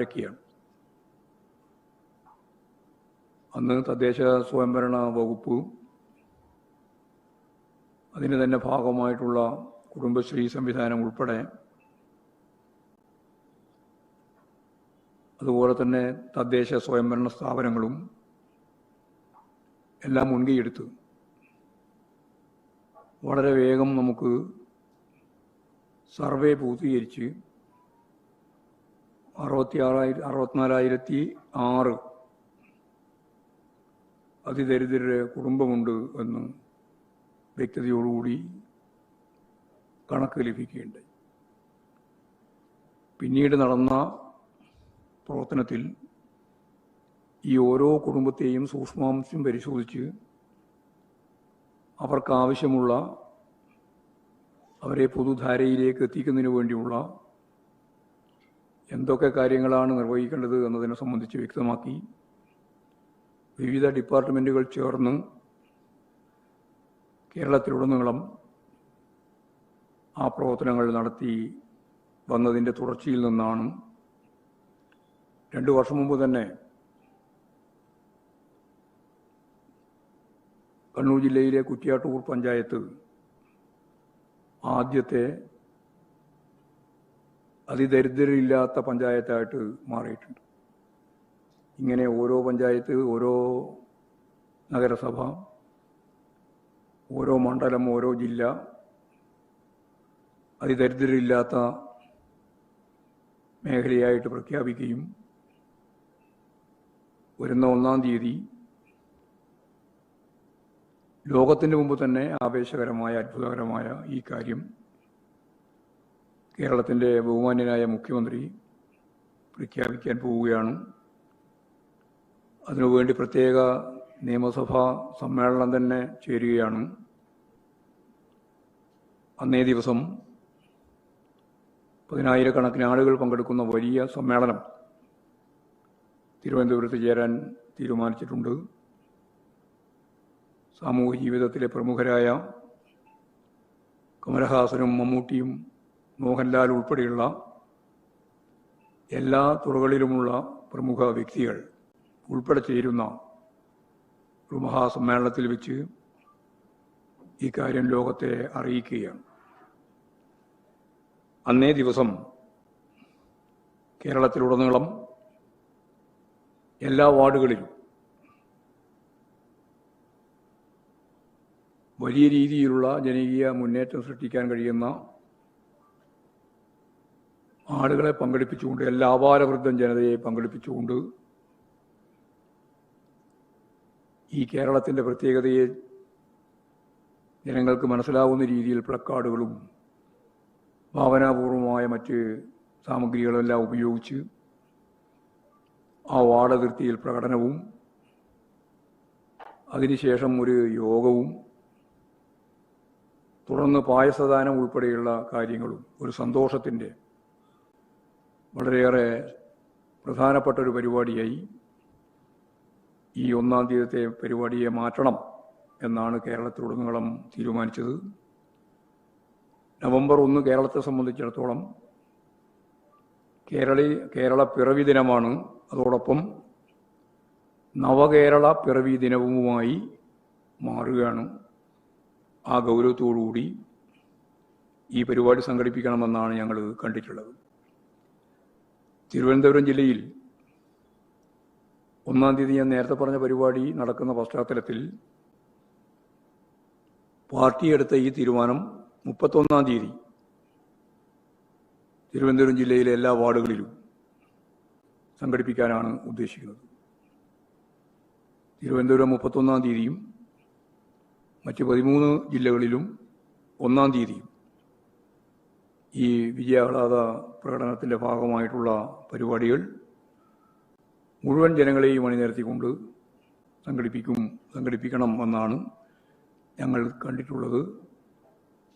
ഇറക്കിയാണ് അന്ന് തദ്ദേശ സ്വയംഭരണ വകുപ്പ് അതിന് തന്നെ ഭാഗമായിട്ടുള്ള കുടുംബശ്രീ സംവിധാനം ഉൾപ്പെടെ അതുപോലെ തന്നെ തദ്ദേശ സ്വയംഭരണ സ്ഥാപനങ്ങളും എല്ലാം മുൻകൈയെടുത്ത് വളരെ വേഗം നമുക്ക് സർവേ പൂർത്തീകരിച്ച് അറുപത്തി ആറായിരം അറുപത്തിനാലായിരത്തി ആറ് അതിദരിദ്രരുടെ കുടുംബമുണ്ട് എന്ന് വ്യക്തതയോടുകൂടി കണക്ക് ലഭിക്കുകയുണ്ടായി. പിന്നീട് നടന്ന പ്രവർത്തനത്തിൽ ഈ ഓരോ കുടുംബത്തെയും സൂക്ഷ്മാംശം പരിശോധിച്ച് അവർക്കാവശ്യമുള്ള അവരെ പൊതുധാരയിലേക്ക് എത്തിക്കുന്നതിന് വേണ്ടിയുള്ള എന്തൊക്കെ കാര്യങ്ങളാണ് നിർവഹിക്കേണ്ടത് എന്നതിനെ സംബന്ധിച്ച് വ്യക്തമാക്കി വിവിധ ഡിപ്പാർട്ട്മെന്റുകൾ ചേർന്ന് കേരളത്തിലുടനീളം ആ പ്രവർത്തനങ്ങൾ നടത്തി വന്നതിന്റെ തുടർച്ചയിൽ നിന്നാണ് രണ്ടു വർഷം മുമ്പ് തന്നെ കണ്ണൂർ ജില്ലയിലെ കുറ്റിയാട്ടൂർ പഞ്ചായത്ത് ആദ്യത്തെ അതിദരിദ്രരില്ലാത്ത പഞ്ചായത്തായിട്ട് മാറിയിട്ടുണ്ട്. ഇങ്ങനെ ഓരോ പഞ്ചായത്ത് ഓരോ നഗരസഭ ഓരോ മണ്ഡലം ഓരോ ജില്ല അതിദരിദ്രരില്ലാത്ത മേഖലയായിട്ട് പ്രഖ്യാപിക്കുകയും വരുന്ന ഒന്നാം തീയതി ലോകത്തിന് മുമ്പ് തന്നെ ആവേശകരമായ അത്ഭുതകരമായ ഈ കാര്യം കേരളത്തിന്റെ ബഹുമാന്യനായ മുഖ്യമന്ത്രി പ്രഖ്യാപിക്കാൻ പോവുകയാണ്. അതിനുവേണ്ടി പ്രത്യേക നിയമസഭാ സമ്മേളനം തന്നെ ചേരുകയാണ്. അന്നേ ദിവസം പതിനായിരക്കണക്കിന് ആളുകൾ പങ്കെടുക്കുന്ന വലിയ സമ്മേളനം തിരുവനന്തപുരത്ത് ചേരാൻ തീരുമാനിച്ചിട്ടുണ്ട്. സാമൂഹ്യ ജീവിതത്തിലെ പ്രമുഖരായ കമലഹാസനും മമ്മൂട്ടിയും മോഹൻലാൽ ഉൾപ്പെടെയുള്ള എല്ലാ തുറകളിലുമുള്ള പ്രമുഖ വ്യക്തികൾ ഉൾപ്പെടെ ചേരുന്ന ഒരു മഹാസമ്മേളനത്തിൽ വെച്ച് ഈ കാര്യം ലോകത്തെ അറിയിക്കുകയാണ്. അന്നേ ദിവസം കേരളത്തിലുടനീളം എല്ലാ വാർഡുകളിലും വലിയ രീതിയിലുള്ള ജനകീയ മുന്നേറ്റം സൃഷ്ടിക്കാൻ കഴിയുന്ന ആളുകളെ പങ്കെടുപ്പിച്ചുകൊണ്ട് എല്ലാ അപാരവൃദ്ധം ജനതയെ പങ്കെടുപ്പിച്ചുകൊണ്ട് ഈ കേരളത്തിന്റെ പ്രത്യേകതയെ ജനങ്ങൾക്ക് മനസ്സിലാവുന്ന രീതിയിൽ പ്ലക്കാർഡുകളും ഭാവനാപൂർവമായ മറ്റ് സാമഗ്രികളെല്ലാം ഉപയോഗിച്ച് ആ വാർഡതിർത്തിയിൽ പ്രകടനവും അതിനുശേഷം ഒരു യോഗവും തുടർന്ന് പായസദാനം ഉൾപ്പെടെയുള്ള കാര്യങ്ങളും ഒരു സന്തോഷത്തിന്റെ വളരെയേറെ പ്രധാനപ്പെട്ട ഒരു പരിപാടിയായി ഈ ഒന്നാം തീയതിത്തെ പരിപാടിയെ മാറ്റണം എന്നാണ് കേരളത്തിലുടനീളം തീരുമാനിച്ചത്. നവംബർ ഒന്ന് കേരളത്തെ സംബന്ധിച്ചിടത്തോളം കേരളി കേരള പിറവി ദിനമാണ്. അതോടൊപ്പം നവകേരള പിറവി ദിനവുമായി മാറുകയാണ്. ആ ഗൗരവത്തോടുകൂടി ഈ പരിപാടി സംഘടിപ്പിക്കണമെന്നാണ് ഞങ്ങൾ കണ്ടിട്ടുള്ളത്. തിരുവനന്തപുരം ജില്ലയിൽ ഒന്നാം തീയതി ഞാൻ നേരത്തെ പറഞ്ഞ പരിപാടി നടക്കുന്ന പശ്ചാത്തലത്തിൽ പാർട്ടി എടുത്ത ഈ തീരുമാനം മുപ്പത്തൊന്നാം തീയതി തിരുവനന്തപുരം ജില്ലയിലെ എല്ലാ വാർഡുകളിലും സംഘടിപ്പിക്കാനാണ് ഉദ്ദേശിക്കുന്നത്. തിരുവനന്തപുരം മുപ്പത്തൊന്നാം തീയതിയും മറ്റ് പതിമൂന്ന് ജില്ലകളിലും ഒന്നാം തീയതിയും ഈ വിജയാഹ്ലാദ പ്രകടനത്തിന്റെ ഭാഗമായിട്ടുള്ള പരിപാടികൾ മുഴുവൻ ജനങ്ങളെയും അണിനിരത്തിക്കൊണ്ട് സംഘടിപ്പിക്കും സംഘടിപ്പിക്കണം എന്നാണ് ഞങ്ങൾ കണ്ടിട്ടുള്ളത്.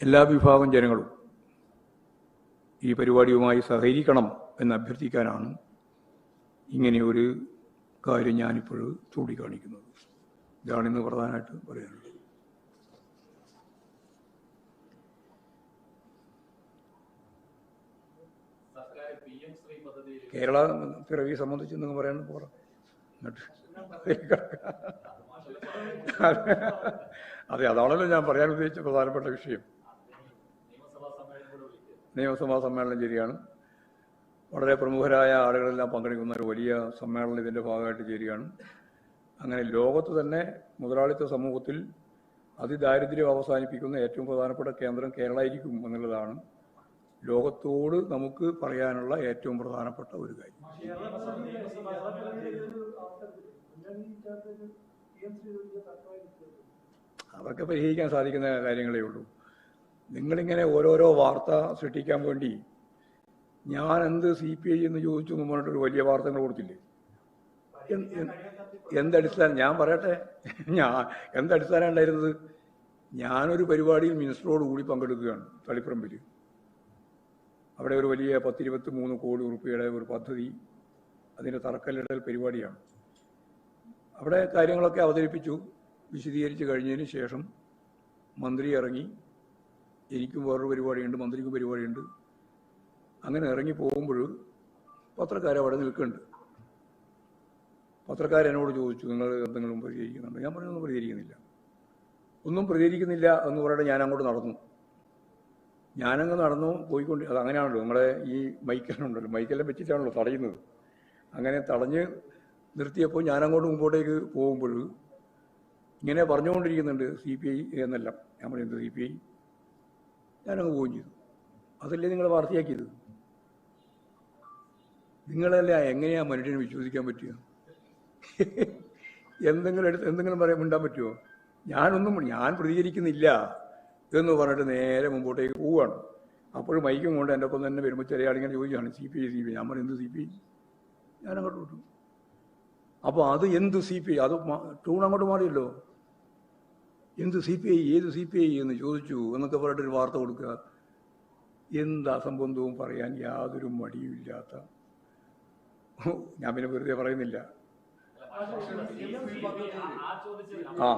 എല്ലാ വിഭാഗം ജനങ്ങളും ഈ പരിപാടിയുമായി സഹകരിക്കണം എന്ന് അഭ്യർത്ഥിക്കാനാണ് ഇങ്ങനെ ഒരു കാര്യം ഞാനിപ്പോൾ ചൂണ്ടിക്കാണിക്കുന്നത്. ഇതാണിന്ന് പ്രധാനമായിട്ട് പറയാനുള്ളത് സർക്കാർ പി എം ശ്രീ പദ്ധതിയിൽ കേരള പിറവി സംബന്ധിച്ച് നിങ്ങൾ പറയാൻ പോറ അതെ അതാണല്ലോ ഞാൻ പറയാൻ ഉദ്ദേശിച്ച പ്രധാനപ്പെട്ട വിഷയം. നിയമസഭാ സമ്മേളനം ശരിയാണ് വളരെ പ്രമുഖരായ ആളുകളെല്ലാം പങ്കെടുക്കുന്ന ഒരു വലിയ സമ്മേളനം ഇതിന്റെ ഭാഗമായിട്ട് ചേരുകയാണ്. അങ്ങനെ ലോകത്ത് തന്നെ മുതലാളിത്ത സമൂഹത്തിൽ അതിദാരിദ്ര്യം അവസാനിപ്പിക്കുന്ന ഏറ്റവും പ്രധാനപ്പെട്ട കേന്ദ്രം കേരളമായിരിക്കും എന്നുള്ളതാണ്. ലോകത്തോട് നമുക്ക് പറയാനുള്ള ഏറ്റവും പ്രധാനപ്പെട്ട ഒരു കാര്യം. അതൊക്കെ പരിഹരിക്കാൻ സാധിക്കുന്ന കാര്യങ്ങളേ ഉള്ളൂ. നിങ്ങളിങ്ങനെ ഓരോരോ വാർത്ത സൃഷ്ടിക്കാൻ വേണ്ടി ഞാൻ എന്ത് സി പി ഐ എന്ന് ചോദിച്ചു എന്ന് പറഞ്ഞിട്ടൊരു വലിയ വാർത്തകൾ കൊടുത്തില്ലേ? എന്ത് എന്ത് എന്തടിസ്ഥാനം ഞാൻ പറയട്ടെ. ഞാൻ എന്തടിസ്ഥാനം ഉണ്ടായിരുന്നത് ഞാനൊരു പരിപാടിയിൽ മിനിസ്റ്ററോട് കൂടി പങ്കെടുക്കുകയാണ് തളിപ്പറമ്പിൽ അവിടെ ഒരു വലിയ പത്തിരുപത്തി മൂന്ന് കോടി ഉറുപ്പിയുടെ ഒരു പദ്ധതി അതിന്റെ തറക്കല്ലിടൽ പരിപാടിയാണ്. അവിടെ കാര്യങ്ങളൊക്കെ അവതരിപ്പിച്ചു വിശദീകരിച്ച് കഴിഞ്ഞതിന് ശേഷം മന്ത്രി ഇറങ്ങി. എനിക്കും വേറൊരു പരിപാടിയുണ്ട് മന്ത്രിക്കും പരിപാടിയുണ്ട്. അങ്ങനെ ഇറങ്ങി പോകുമ്പോൾ പത്രക്കാർ അവിടെ നിൽക്കുന്നുണ്ട്. പത്രക്കാരെന്നോട് ചോദിച്ചു നിങ്ങൾ എന്തെങ്കിലും പ്രതികരിക്കുന്നുണ്ട് ഞാൻ പറഞ്ഞൊന്നും പ്രതികരിക്കുന്നില്ല ഒന്നും പ്രതികരിക്കുന്നില്ല എന്ന് പറഞ്ഞിട്ട് ഞാൻ അങ്ങോട്ട് നടന്നു. ഞാനങ്ങ് നടന്നു പോയിക്കൊണ്ട് അത് അങ്ങനെയാണല്ലോ നമ്മുടെ ഈ മൈക്കെല്ലാം മൈക്കെല്ലാം വെച്ചിട്ടാണല്ലോ തടയുന്നത്. അങ്ങനെ തടഞ്ഞ് നിർത്തിയപ്പോൾ ഞാനങ്ങോട്ട് മുമ്പോട്ടേക്ക് പോകുമ്പോൾ ഇങ്ങനെ പറഞ്ഞുകൊണ്ടിരിക്കുന്നുണ്ട് സി പി ഐ എന്നല്ല. ഞാൻ പറയുന്നത് സി പി ഐ? ഞാനങ്ങ് പോവുകയും ചെയ്തു. അതല്ലേ നിങ്ങൾ വാർത്തയാക്കിയത്? നിങ്ങളല്ല എങ്ങനെയാ മനുഷ്യനെ വിശ്വസിക്കാൻ പറ്റുക? എന്തെങ്കിലും എടുത്ത് എന്തെങ്കിലും പറയാൻ മിണ്ടാൻ പറ്റുമോ? ഞാനൊന്നും ഞാൻ പ്രതികരിക്കുന്നില്ല. എന്ന് പറഞ്ഞിട്ട് നേരെ മുമ്പോട്ടേക്ക് പോവുകയാണ്. അപ്പോഴും മൈക്കും കൊണ്ട് എന്റെ ഒപ്പം തന്നെ വരുമ്പോൾ ചില ആളിങ്ങനെ ചോദിക്കുകയാണ് C P I C P പറഞ്ഞു എന്ത് സി പി ഐ? ഞാൻ അങ്ങോട്ട് വിട്ടു. അപ്പോൾ അത് എന്ത് സി പി ഐ? അത് ടൂൺ അങ്ങോട്ട് മാറിയല്ലോ. എന്ത് സി പി ഐ? ഏത് സി പി ഐ എന്ന് ചോദിച്ചു എന്നൊക്കെ പറഞ്ഞിട്ടൊരു വാർത്ത കൊടുക്കുക. എന്ത് അസംബന്ധവും പറയാൻ യാതൊരു മടിയുമില്ലാത്ത. ഞാൻ പിന്നെ വെറുതെ പറയുന്നില്ല. ആ.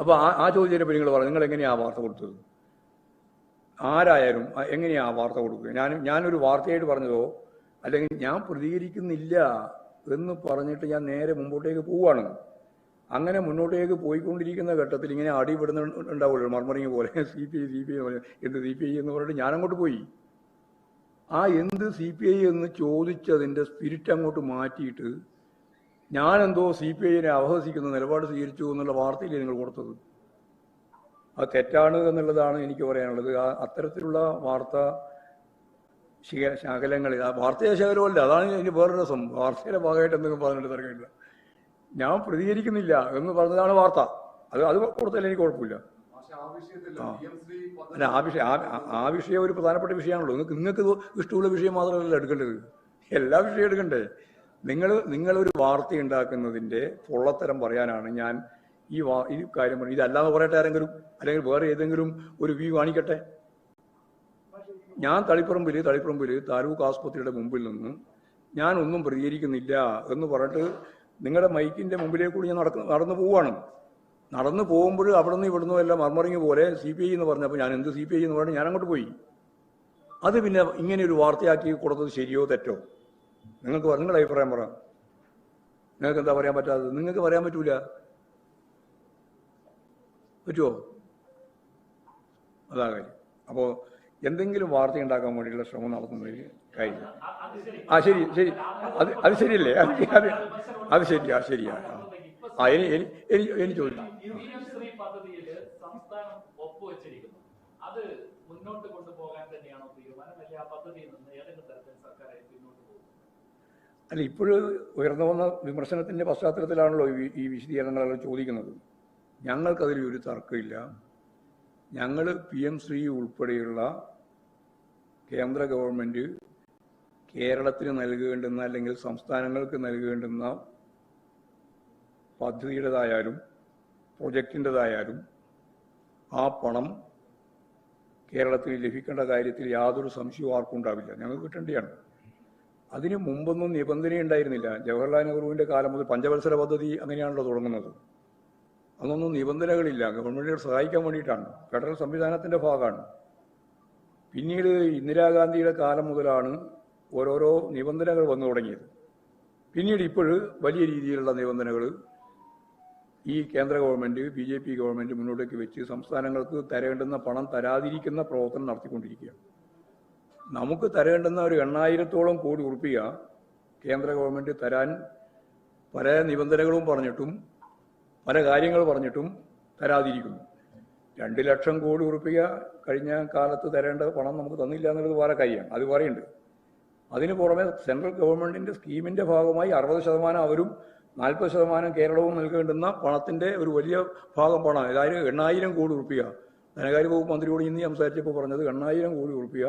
അപ്പോൾ ആ ആ ചോദിച്ചതിനെ നിങ്ങൾ പറഞ്ഞു നിങ്ങൾ എങ്ങനെയാ ആ വാർത്ത കൊടുത്തത്? ആരായാലും എങ്ങനെയാണ് എങ്ങനെയാ ആ വാർത്ത കൊടുക്കുക? ഞാൻ ഞാനൊരു വാർത്തയായിട്ട് പറഞ്ഞതോ അല്ലെങ്കിൽ ഞാൻ പ്രതികരിക്കുന്നില്ല എന്ന് പറഞ്ഞിട്ട് ഞാൻ നേരെ മുമ്പോട്ടേക്ക് പോവുകയാണ്. അങ്ങനെ മുന്നോട്ടേക്ക് പോയിക്കൊണ്ടിരിക്കുന്ന ഘട്ടത്തിൽ ഇങ്ങനെ അടിപെടുന്ന ഉണ്ടാവുമല്ലോ മർമറിങ് പോലെ. C P I C P I എന്ത് സി പി ഐ എന്ന് പറഞ്ഞിട്ട് ഞാൻ അങ്ങോട്ട് പോയി? ആ എന്ത് സി പി ഐ എന്ന് ചോദിച്ചതിന്റെ സ്പിരിറ്റ് അങ്ങോട്ട് മാറ്റിയിട്ട് ഞാനെന്തോ സി പി ഐനെ അവഹസിക്കുന്ന നിലപാട് സ്വീകരിച്ചു എന്നുള്ള വാർത്തയില്ലേ നിങ്ങൾ കൊടുത്തത്? അത് തെറ്റാണ് എന്നുള്ളതാണ് എനിക്ക് പറയാനുള്ളത്. ആ അത്തരത്തിലുള്ള വാർത്ത ശിഖ- ശകലങ്ങൾ ആ വാർത്തയെ ശകലമല്ല അതാണ് ഇതിന് വേറൊരു രസം വാർത്തയുടെ ഭാഗമായിട്ട് എന്തെങ്കിലും പറഞ്ഞിട്ട് തിരക്കില്ല ഞാൻ പ്രതികരിക്കുന്നില്ല എന്ന് പറഞ്ഞതാണ് വാർത്ത. അത് അത് കൊടുത്താലും എനിക്ക് കുഴപ്പമില്ല. അല്ല ആ വിഷയം ആ വിഷയം ഒരു പ്രധാനപ്പെട്ട വിഷയമാണല്ലോ. നിങ്ങൾക്ക് നിങ്ങൾക്ക് ഇഷ്ടമുള്ള വിഷയം മാത്രമല്ല എടുക്കേണ്ടത്. എല്ലാ വിഷയവും എടുക്കണ്ടേ? നിങ്ങൾ നിങ്ങളൊരു വാർത്ത ഉണ്ടാക്കുന്നതിന്റെ പൊള്ളത്തരം പറയാനാണ് ഞാൻ ഈ വാ ഈ കാര്യം പറഞ്ഞു ഇതല്ലാതെ പറയട്ടെ ആരെങ്കിലും അല്ലെങ്കിൽ വേറെ ഏതെങ്കിലും ഒരു വ്യൂ കാണിക്കട്ടെ? ഞാൻ തളിപ്പറമ്പിൽ തളിപ്പറമ്പിൽ താലൂക്ക് ആസ്പത്രിയുടെ മുമ്പിൽ നിന്ന് ഞാൻ ഒന്നും പ്രതികരിക്കുന്നില്ല എന്ന് പറഞ്ഞിട്ട് നിങ്ങളുടെ മൈക്കിന്റെ മുമ്പിലേക്ക് കൂടി ഞാൻ നടക്ക നടന്നു പോവാണ്. നടന്നു പോകുമ്പോൾ അവിടെ നിന്ന് ഇവിടുന്ന് എല്ലാം മർമറിങ് പോലെ സി പി ഐ എന്ന് പറഞ്ഞപ്പോൾ ഞാൻ എന്ത് സി പി ഐ എന്ന് പറഞ്ഞു ഞാൻ അങ്ങോട്ട് പോയി. അത് പിന്നെ ഇങ്ങനെ ഒരു വാർത്തയാക്കി കൊടുത്തത് ശരിയോ തെറ്റോ? നിങ്ങൾക്ക് നിങ്ങളുടെ അഭിപ്രായം പറ. നിങ്ങൾക്ക് എന്താ പറയാൻ പറ്റാത്തത്? നിങ്ങൾക്ക് പറയാൻ പറ്റൂല. പറ്റുമോ അതാ കാര്യം. അപ്പോൾ എന്തെങ്കിലും വാർത്ത ഉണ്ടാക്കാൻ വേണ്ടിയിട്ടുള്ള ശ്രമം നടത്തുന്നതിൽ കാര്യം. ആ ശരി ശരി. അത് അത് ശരിയല്ലേ? അത് അത് അത് ശരിയാ ശരിയാ ആ. ആ ഇനി ഇനി ചോദിച്ചു ശ്രീ പദ്ധതിയിൽ സംസ്ഥാനം ഒപ്പുവെച്ചിരിക്കുന്നു അത് മുന്നോട്ട് കൊണ്ടുപോകാൻ തന്നെയാണോ തീരുമാനം അല്ലെങ്കിൽ ആ പദ്ധതിയിൽ നിന്ന് ഏതെങ്കിലും തരത്തിൽ സർക്കാർ പിന്നോട്ട് പോകും അല്ല ഇപ്പോഴും ഉയർന്നു വന്ന വിമർശനത്തിന്റെ പശ്ചാത്തലത്തിലാണല്ലോ ഈ വിശദീകരണങ്ങളെല്ലാം ചോദിക്കുന്നത്. ഞങ്ങൾക്കതിൽ ഒരു തർക്കമില്ല. ഞങ്ങൾ പി എം ശ്രീ ഉൾപ്പെടെയുള്ള കേന്ദ്ര ഗവൺമെന്റ് കേരളത്തിന് നൽകേണ്ടുന്ന അല്ലെങ്കിൽ സംസ്ഥാനങ്ങൾക്ക് നൽകേണ്ടുന്ന പദ്ധതിയുടേതായാലും പ്രൊജക്റ്റിന്റെതായാലും ആ പണം കേരളത്തിൽ ലഭിക്കേണ്ട കാര്യത്തിൽ യാതൊരു സംശയവും ആർക്കും ഉണ്ടാവില്ല. ഞങ്ങൾക്ക് കിട്ടേണ്ടതാണ്. അതിന് മുമ്പൊന്നും നിബന്ധന ഉണ്ടായിരുന്നില്ല. ജവഹർലാൽ നെഹ്റുവിന്റെ കാലം മുതൽ പഞ്ചവത്സര പദ്ധതി അങ്ങനെയാണല്ലോ തുടങ്ങുന്നത്. അതൊന്നും നിബന്ധനകളില്ല. ഗവൺമെന്റിനെ സഹായിക്കാൻ വേണ്ടിയിട്ടാണ്. ഫെഡറൽ സംവിധാനത്തിന്റെ ഭാഗമാണ്. പിന്നീട് ഇന്ദിരാഗാന്ധിയുടെ കാലം മുതലാണ് ഓരോരോ നിബന്ധനകൾ വന്നു തുടങ്ങിയത്. പിന്നീട് ഇപ്പോൾ വലിയ രീതിയിലുള്ള നിബന്ധനകൾ ഈ കേന്ദ്ര government B J P government മുന്നോട്ടേക്ക് വെച്ച് സംസ്ഥാനങ്ങൾക്ക് തരേണ്ടുന്ന പണം തരാതിരിക്കുന്ന പ്രവർത്തനം നടത്തിക്കൊണ്ടിരിക്കുകയാണ്. നമുക്ക് തരേണ്ടുന്ന ഒരു എണ്ണായിരത്തോളം കോടി ഉറുപ്പിക കേന്ദ്ര ഗവൺമെന്റ് തരാൻ പല നിബന്ധനകളും പറഞ്ഞിട്ടും പല കാര്യങ്ങൾ പറഞ്ഞിട്ടും തരാതിരിക്കുന്നു. രണ്ട് ലക്ഷം കോടി ഉറുപ്പിക കഴിഞ്ഞ കാലത്ത് തരേണ്ട പണം നമുക്ക് തന്നില്ല എന്നുള്ളത് വേറെ കാര്യമാണ്. അത് പറയുന്നുണ്ട്. അതിന് പുറമെ സെൻട്രൽ ഗവൺമെന്റിന്റെ സ്കീമിന്റെ ഭാഗമായി അറുപത് ശതമാനം അവരും നാൽപ്പത് ശതമാനം കേരളവും നൽകേണ്ടുന്ന പണത്തിന്റെ ഒരു വലിയ ഭാഗം പണം അതായത് എണ്ണായിരം കോടി ഉറുപ്പിക. ധനകാര്യ വകുപ്പ് മന്ത്രിയോട് ഇന്ന് സംസാരിച്ചപ്പോൾ പറഞ്ഞത് എണ്ണായിരം കോടി ഉറുപ്പിക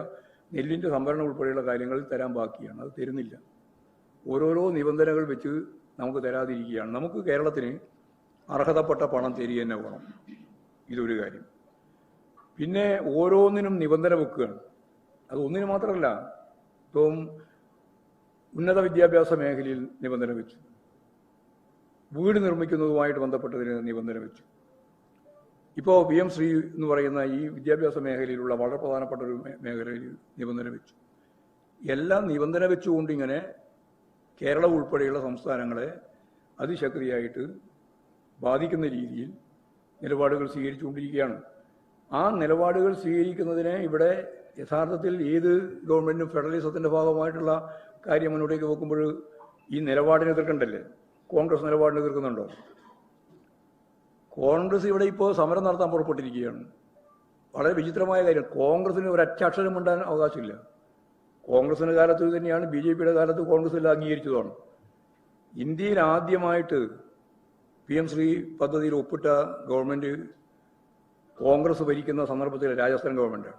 നെല്ലിന്റെ സംഭരണം ഉൾപ്പെടെയുള്ള കാര്യങ്ങൾ തരാൻ ബാക്കിയാണ്. അത് തരുന്നില്ല. ഓരോരോ നിബന്ധനകൾ വെച്ച് നമുക്ക് തരാതിരിക്കുകയാണ്. നമുക്ക് കേരളത്തിന് അർഹതപ്പെട്ട പണം തരിക തന്നെ വേണം. ഇതൊരു കാര്യം. പിന്നെ ഓരോന്നിനും നിബന്ധന വെക്കുകയാണ്. അത് ഒന്നിന് മാത്രമല്ല ഇപ്പം ഉന്നത വിദ്യാഭ്യാസ മേഖലയിൽ നിബന്ധന വെച്ചു. വീട് നിർമ്മിക്കുന്നതുമായിട്ട് ബന്ധപ്പെട്ടതിന് നിബന്ധന വെച്ചു. ഇപ്പോൾ പി എം ശ്രീ എന്ന് പറയുന്ന ഈ വിദ്യാഭ്യാസ മേഖലയിലുള്ള വളരെ പ്രധാനപ്പെട്ട ഒരു മേഖലയിൽ നിബന്ധന വെച്ചു. എല്ലാം നിബന്ധന വെച്ചുകൊണ്ട് ഇങ്ങനെ കേരളം ഉൾപ്പെടെയുള്ള സംസ്ഥാനങ്ങളെ അതിശക്തിയായിട്ട് ബാധിക്കുന്ന രീതിയിൽ നിലപാടുകൾ സ്വീകരിച്ചുകൊണ്ടിരിക്കുകയാണ്. ആ നിലപാടുകൾ സ്വീകരിക്കുന്നതിന് ഇവിടെ യഥാർത്ഥത്തിൽ ഏത് ഗവൺമെന്റും ഫെഡറലിസത്തിന്റെ ഭാഗമായിട്ടുള്ള കാര്യം മുന്നോട്ടേക്ക് വെക്കുമ്പോൾ ഈ നിലപാടിനെ എതിർക്കണ്ടല്ലേ? കോൺഗ്രസ് നിലപാടിനെ എതിർക്കുന്നുണ്ടോ? കോൺഗ്രസ് ഇവിടെ ഇപ്പോൾ സമരം നടത്താൻ പുറപ്പെട്ടിരിക്കുകയാണ്. വളരെ വിചിത്രമായ കാര്യം. കോൺഗ്രസിന് ഒരു അച്ചക്ഷരം ഉണ്ടാൻ അവകാശമില്ല. കോൺഗ്രസിന്റെ കാലത്ത് തന്നെയാണ്. ബി ജെ പിയുടെ കാലത്ത് കോൺഗ്രസ് എല്ലാം അംഗീകരിച്ചതാണ്. ഇന്ത്യയിൽ ആദ്യമായിട്ട് പി എം ശ്രീ പദ്ധതിയിൽ ഒപ്പിട്ട ഗവൺമെന്റ് കോൺഗ്രസ് ഭരിക്കുന്ന സന്ദർഭത്തിൽ രാജസ്ഥാൻ ഗവൺമെന്റാണ്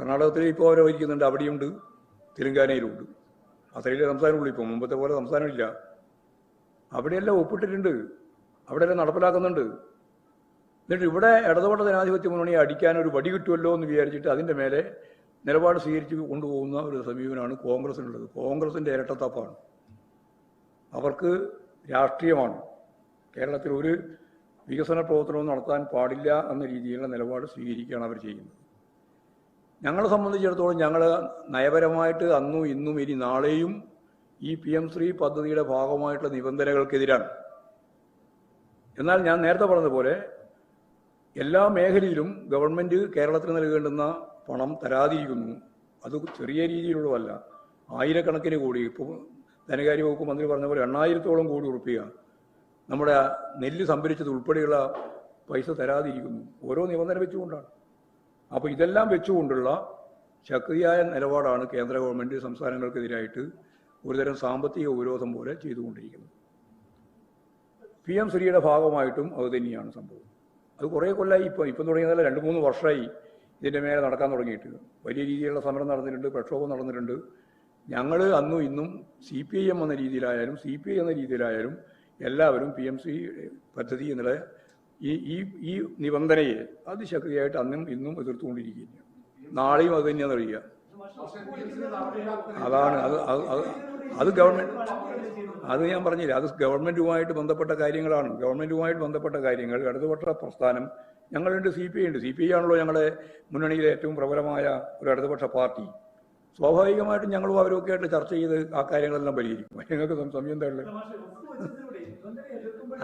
കർണാടകത്തിൽ ഇപ്പോൾ അവരെ ഭരിക്കുന്നുണ്ട്. അവിടെയുണ്ട്. തെലങ്കാനയിലുണ്ട്. അത്രയിലെ സംസ്ഥാനമുള്ളൂ. ഇപ്പോൾ മുമ്പത്തെ പോലെ സംസ്ഥാനമില്ല. അവിടെയെല്ലാം ഒപ്പിട്ടിട്ടുണ്ട്. അവിടെയെല്ലാം നടപ്പിലാക്കുന്നുണ്ട്. എന്നിട്ട് ഇവിടെ ഇടതുപെട്ട ജനാധിപത്യ മുന്നണിയെ അടിക്കാൻ ഒരു വടി കിട്ടുമല്ലോ എന്ന് വിചാരിച്ചിട്ട് അതിന്റെ മേലെ നിലപാട് സ്വീകരിച്ച് കൊണ്ടുപോകുന്ന ഒരു സമീപനമാണ് കോൺഗ്രസിനുള്ളത്. കോൺഗ്രസിന്റെ ഇരട്ടത്തപ്പാണ്. അവർക്ക് രാഷ്ട്രീയമാണ്. കേരളത്തിൽ ഒരു വികസന പ്രവർത്തനവും നടത്താൻ പാടില്ല എന്ന രീതിയിലുള്ള നിലപാട് സ്വീകരിക്കുകയാണ് അവർ ചെയ്യുന്നത്. ഞങ്ങളെ സംബന്ധിച്ചിടത്തോളം ഞങ്ങൾ നയപരമായിട്ട് അന്നും ഇന്നും ഇനി നാളെയും ഈ പി എം ശ്രീ പദ്ധതിയുടെ ഭാഗമായിട്ടുള്ള നിബന്ധനകൾക്കെതിരാണ്. എന്നാൽ ഞാൻ നേരത്തെ പറഞ്ഞതുപോലെ എല്ലാ മേഖലയിലും ഗവൺമെന്റ് കേരളത്തിന് നൽകേണ്ടുന്ന പണം തരാതിരിക്കുന്നു. അത് ചെറിയ രീതിയിലുള്ളതല്ല. ആയിരക്കണക്കിന് കോടി. ഇപ്പോൾ ധനകാര്യ വകുപ്പ് മന്ത്രി പറഞ്ഞ പോലെ എണ്ണായിരത്തോളം കോടി ഉറപ്പിക നമ്മുടെ നെല്ല് സംഭരിച്ചത് ഉൾപ്പെടെയുള്ള പൈസ തരാതിരിക്കുന്നു. ഓരോ നിബന്ധന വെച്ചുകൊണ്ടാണ്. അപ്പോൾ ഇതെല്ലാം വെച്ചുകൊണ്ടുള്ള ശക്തിയായ നിലപാടാണ് കേന്ദ്ര ഗവൺമെന്റ് സംസ്ഥാനങ്ങൾക്കെതിരായിട്ട് ഒരുതരം സാമ്പത്തിക ഉപരോധം പോലെ ചെയ്തുകൊണ്ടിരിക്കുന്നത്. പി എം ശ്രീയുടെ ഭാഗമായിട്ടും അത് തന്നെയാണ് സംഭവം. അത് കുറേ കൊല്ലമായി ഇപ്പം ഇപ്പം തുടങ്ങിയതല്ല രണ്ട് മൂന്ന് വർഷമായി ഇതിന്റെ മേലെ നടക്കാൻ തുടങ്ങിയിട്ട് വലിയ രീതിയിലുള്ള സമരം നടന്നിട്ടുണ്ട് പ്രക്ഷോഭം നടന്നിട്ടുണ്ട്. ഞങ്ങൾ അന്നും ഇന്നും സി പി ഐ എം എന്ന രീതിയിലായാലും സി പി ഐ എന്ന രീതിയിലായാലും എല്ലാവരും പി എം സി പദ്ധതി എന്നുള്ള ഈ ഈ ഈ നിബന്ധനയെ അതിശക്തിയായിട്ട് അന്നും ഇന്നും എതിർത്തുകൊണ്ടിരിക്കുകയാണ്. നാളെയും അത് തന്നെയാണെന്ന് അറിയുക അതാണ് അത് അത് അത് ഗവൺമെന്റ് അത് ഞാൻ പറഞ്ഞില്ല. അത് ഗവൺമെന്റുമായിട്ട് ബന്ധപ്പെട്ട കാര്യങ്ങളാണ്. ഗവൺമെന്റുമായിട്ട് ബന്ധപ്പെട്ട കാര്യങ്ങൾ ഇടതുപക്ഷ പ്രസ്ഥാനം ഞങ്ങളുണ്ട് സി പി ഐ ഉണ്ട്. സി പി ഐ ആണല്ലോ ഞങ്ങളുടെ മുന്നണിയിലെ ഏറ്റവും പ്രബലമായ ഒരു ഇടതുപക്ഷ പാർട്ടി. സ്വാഭാവികമായിട്ടും ഞങ്ങളും അവരൊക്കെ ആയിട്ട് ചർച്ച ചെയ്ത് ആ കാര്യങ്ങളെല്ലാം പരിഹരിക്കും. ഞങ്ങൾക്ക് സംശയം എന്താ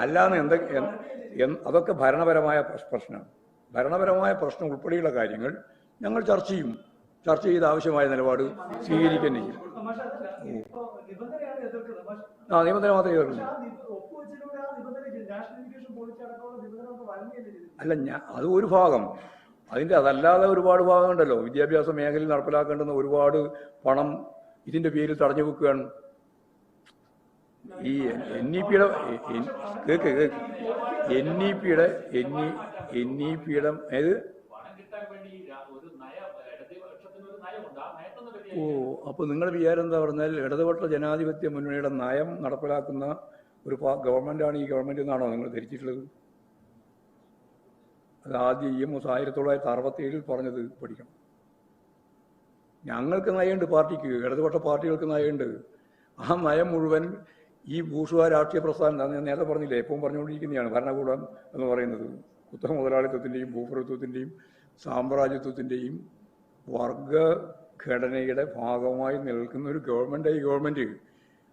അല്ലാന്ന് എന്തൊക്കെ അതൊക്കെ ഭരണപരമായ പ്രശ്നമാണ്. ഭരണപരമായ പ്രശ്നം ഉൾപ്പെടെയുള്ള കാര്യങ്ങൾ ഞങ്ങൾ ചർച്ച ചെയ്യും. ചർച്ച ചെയ്ത് ആവശ്യമായ നിലപാട് സ്വീകരിക്കുകയും ചെയ്യും. ആ നിബന്ധന മാത്രമേ ചെയ്തത് അല്ല ഞാൻ അത് ഒരു ഭാഗം അതിന്റെ അതല്ലാതെ ഒരുപാട് ഭാഗമുണ്ടല്ലോ വിദ്യാഭ്യാസ മേഖലയിൽ നടപ്പിലാക്കേണ്ടുന്ന ഒരുപാട് പണം ഇതിന്റെ പേരിൽ തടഞ്ഞു വെക്കുകയാണ് ഈ എൻ ഇ പിയുടെ കേക്ക് കേക്ക് എൻ ഇ പിയുടെ എൻ ഇ എൻ ഇ പിയുടെ ഏത് പണം കിട്ടാൻ വേണ്ടി രാ- ഒരു നയ ഇടതുപക്ഷത്തിന് ഒരു നയമുണ്ട് ആ നയത്തൊന്ന് ഓ അപ്പോൾ നിങ്ങളുടെ വിചാരം എന്താ പറഞ്ഞാൽ ഇടതുപക്ഷ ജനാധിപത്യ മുന്നണിയുടെ നയം നടപ്പിലാക്കുന്ന ഒരു ഗവൺമെന്റ് ആണ് ഈ ഗവൺമെന്റ് എന്നാണോ നിങ്ങൾ ധരിച്ചിട്ടുള്ളത്? അത് ആദ്യം ഇ എം എസ് ആയിരത്തി തൊള്ളായിരത്തി അറുപത്തി ഏഴിൽ പറഞ്ഞത് പഠിക്കണം. ഞങ്ങൾക്ക് നയമുണ്ട് പാർട്ടിക്ക് ഇടതുപക്ഷ പാർട്ടികൾക്ക് നയമുണ്ട്. ആ നയം മുഴുവൻ ഈ ഭൂഷുവ രാഷ്ട്രീയ പ്രസ്ഥാനം ഞാൻ നേരത്തെ പറഞ്ഞില്ലേ എപ്പോഴും പറഞ്ഞുകൊണ്ടിരിക്കുന്നതാണ് ഭരണകൂടം എന്ന് പറയുന്നത്. കുത്തക മുതലാളിത്വത്തിന്റെയും ഭൂപ്രഭുത്വത്തിന്റെയും സാമ്രാജ്യത്വത്തിന്റെയും വർഗ ഘടനയുടെ ഭാഗമായി നിൽക്കുന്ന ഒരു ഗവൺമെന്റ് ഈ ഗവൺമെന്റ്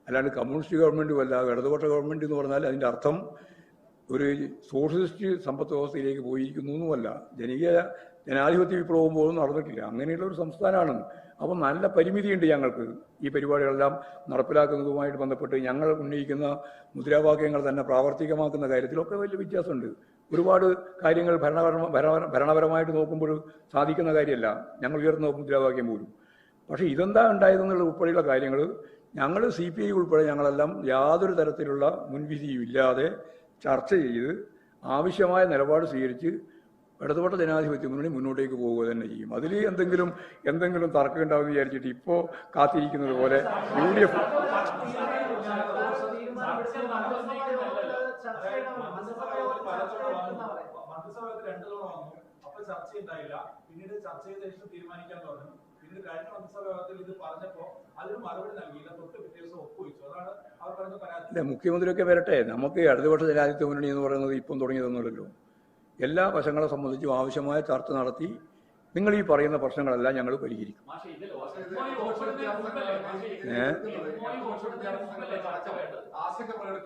അല്ലാണ്ട് കമ്മ്യൂണിസ്റ്റ് ഗവൺമെന്റും അല്ല ഇടതുപക്ഷ ഗവൺമെന്റ് എന്ന് പറഞ്ഞാൽ അതിന്റെ അർത്ഥം ഒരു സോഷ്യലിസ്റ്റ് സമ്പത്ത് വ്യവസ്ഥയിലേക്ക് പോയിരിക്കുന്നു എന്നുമല്ല ജനകീയ ജനാധിപത്യ വിപ്ലവം പോലും നടന്നിട്ടില്ല. അങ്ങനെയുള്ള ഒരു സംസ്ഥാനമാണ്. അപ്പം നല്ല പരിമിതിയുണ്ട് ഞങ്ങൾക്ക്. ഈ പരിപാടികളെല്ലാം നടപ്പിലാക്കുന്നതുമായിട്ട് ബന്ധപ്പെട്ട് ഞങ്ങൾ ഉന്നയിക്കുന്ന മുദ്രാവാക്യങ്ങൾ തന്നെ പ്രാവർത്തികമാക്കുന്ന കാര്യത്തിലൊക്കെ വലിയ വ്യത്യാസമുണ്ട്. ഒരുപാട് കാര്യങ്ങൾ ഭരണപരമ ഭരണ- ഭരണപരമായിട്ട് നോക്കുമ്പോൾ സാധിക്കുന്ന കാര്യമല്ല. ഞങ്ങൾ ഉയർന്ന മുദ്രാവാക്യം പോലും. പക്ഷേ ഇതെന്താ ഉണ്ടായതെന്നുള്ള ഉൾപ്പെടെയുള്ള കാര്യങ്ങൾ ഞങ്ങൾ സി പി ഐ ഉൾപ്പെടെ ഞങ്ങളെല്ലാം യാതൊരു തരത്തിലുള്ള മുൻവിധിയും ഇല്ലാതെ ചർച്ച ചെയ്ത് ആവശ്യമായ നിലപാട് സ്വീകരിച്ച് ഇടതുപെട്ട ജനാധിപത്യ മുന്നണി മുന്നോട്ടേക്ക് പോവുക തന്നെ ചെയ്യും. അതിൽ എന്തെങ്കിലും എന്തെങ്കിലും തർക്കം ഉണ്ടാവുമെന്ന് വിചാരിച്ചിട്ട് ഇപ്പോൾ കാത്തിരിക്കുന്നത് പോലെ യു ഡി എഫ് മന്ത്രിസഭയിൽ രണ്ടു തവണ വന്നു അപ്പൊ ചർച്ച ഉണ്ടായില്ല. പിന്നീട് ചർച്ച ചെയ്ത ശേഷം തീരുമാനിക്കാൻ പറഞ്ഞു. പിന്നീട് കഴിഞ്ഞ മന്ത്രിസഭ യോഗത്തിൽ ഇത് പറഞ്ഞപ്പോ അതിന് മറുപടി നൽകിയില്ല തൊട്ട് പിറ്റേ ദിവസം ഒപ്പുവെച്ചു. അതാണ് അവർ പറയുന്ന പരാതി. അല്ല മുഖ്യമന്ത്രിയൊക്കെ വരട്ടെ. നമുക്ക് ഇടതുപക്ഷ ജനാധിപത്യ മുന്നണി എന്ന് പറയുന്നത് ഇപ്പം തുടങ്ങിയതൊന്നുമല്ലല്ലോ. എല്ലാ വശങ്ങളെ സംബന്ധിച്ചും ആവശ്യമായ ചർച്ച നടത്തി നിങ്ങൾ ഈ പറയുന്ന പ്രശ്നങ്ങളെല്ലാം ഞങ്ങൾ പരിഹരിക്കും.